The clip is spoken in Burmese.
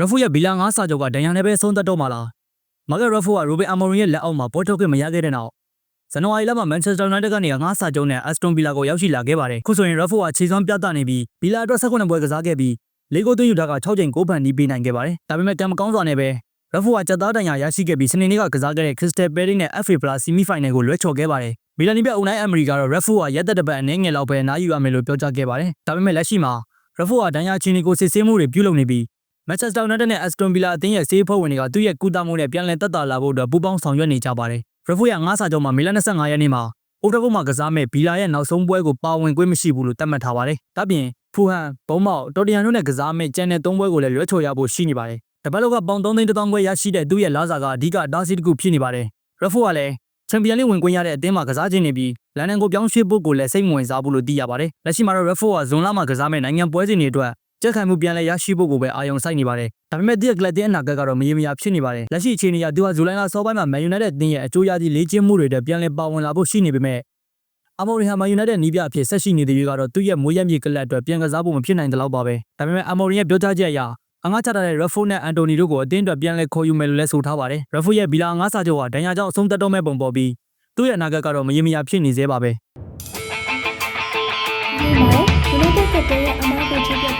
ရဖူရဲ့ဘီလာ9စာချုပ်ကဒဏ်ရာနဲ့ပဲဆုံးသက်တော့မှာလားမာဂက်ရဖူကရိုဘင်အာမော်ရင်ရဲ့လက်အောက်မှာပေါ်ထုတ်ခွင့်မရခဲ့တဲ့နောက်ဇန်နဝါရီလမှာမန်ချက်စတာယူနိုက်တက်ကနေ9စာချုပ်နဲ့အက်စတွန်ဗီလာကိုရောက်ရှိလာခဲ့ပါတယ်ခုဆိုရင်ရဖူကခြေစွမ်းပြသနေပြီးဘီလာအတွက်16ပွဲကစားခဲ့ပြီးလေးကိုသွင်းယူထားက6ချိန်9ဖန်နီးပေးနိုင်ခဲ့ပါတယ်ဒါပေမဲ့ကံမကောင်းစွာနဲ့ပဲရဖူကကြက်သားတန်ရာရရှိခဲ့ပြီးစနေနေ့ကကစားခဲ့တဲ့ Crystal Palace နဲ့ FA Plus Semi Final ကိုလွဲချော်ခဲ့ပါတယ်မီလန်နီပြအုံနိုင်အမရီကတော့ရဖူကရက်သက်တစ်ပတ်အနေငယ်လောက်ပဲနားယူရမယ်လို့ပြောကြားခဲ့ပါတယ်ဒါပေမဲ့လက်ရှိမှာရဖူကဒဏ်ရာချင်းကိုစစ်ဆေးမှုတွေပြုလုပ်နေပြီး မန်ချက်စတာယူနိုက်တက်နဲ့အက်စတွန်ဗီလာအသင်းရဲ့စေးဖွဲ့ဝင်တွေကသူ့ရဲ့ကုသမှုနဲ့ပြန်လည်တက်တာလာဖို့အတွက်ပူးပေါင်းဆောင်ရွက်နေကြပါတယ်။ရဖိုးရ9စာချုပ်မှာမေလ25ရက်နေ့မှာအိုတဘုတ်မှာကစားမဲ့ဗီလာရဲ့နောက်ဆုံးပွဲကိုပါဝင်ခွင့်မရှိဘူးလို့သတ်မှတ်ထားပါတယ်။ဒါပြင်ဖူဟန်ဘုံမောက်တော်တရန်တို့နဲ့ကစားမဲ့ကျန်တဲ့၃ပွဲကိုလည်းလွှဲချော်ရဖို့ရှိနေပါတယ်။တပတ်လောက်ကပေါင်3သိန်းတစ်သောင်းခွဲရရှိတဲ့သူ့ရဲ့လာစာကအဓိကအတားဆီးတစ်ခုဖြစ်နေပါတယ်။ရဖိုးကလည်းချန်ပီယံလိဝင်ခွင့်ရတဲ့အသင်းမှာကစားခြင်းနေပြီးလန်ဒန်ကိုပြောင်းရွှေ့ဖို့ကိုလည်းစိတ်မဝင်စားဘူးလို့သိရပါတယ်။လက်ရှိမှာတော့ရဖိုးကဇွန်လမှာကစားမဲ့နိုင်ငံပွဲစဉ်တွေအတွက် ကြက်ခံမှုပြန်လည်ရရှိဖို့ကိုပဲအာရုံစိုက်နေပါတယ်။ဒါပေမဲ့ဒီကလပ်တင်းအနာဂတ်ကတော့မရေမရာဖြစ်နေပါတယ်။လက်ရှိအခြေအနေအရသူဟာဇူလိုင်လစောပိုင်းမှာ Man United တင်းရဲ့အကျိုးရသည့်လေ့ကျင့်မှုတွေအတွက်ပြန်လည်ပါဝင်လာဖို့ရှိနေပေမဲ့အမော်ရီဟာ Man United နီးပြအဖြစ်ဆက်ရှိနေတဲ့ရွေးကတော့သူ့ရဲ့မွေးရမြေကလပ်အတွက်ပြန်ကစားဖို့မဖြစ်နိုင်တဲ့လောက်ပါပဲ။ဒါပေမဲ့အမော်ရီရဲ့ပြောကြားချက်အရအငှားချထားတဲ့ Raffo နဲ့ Anthony တို့ကိုအတင်းအတွက်ပြန်လည်ခေါ်ယူမယ်လို့လည်းဆိုထားပါတယ်။ Raffo ရဲ့ဘီလာငါးစာချုပ်ဟာဒဏ်ရာကြောင့်အဆုံးသတ်တော့မဲ့ပုံပေါ်ပြီးသူ့ရဲ့အနာဂတ်ကတော့မရေမရာဖြစ်နေသေးပါပဲ။ဒီမှာ United ကတည်းကအမားကို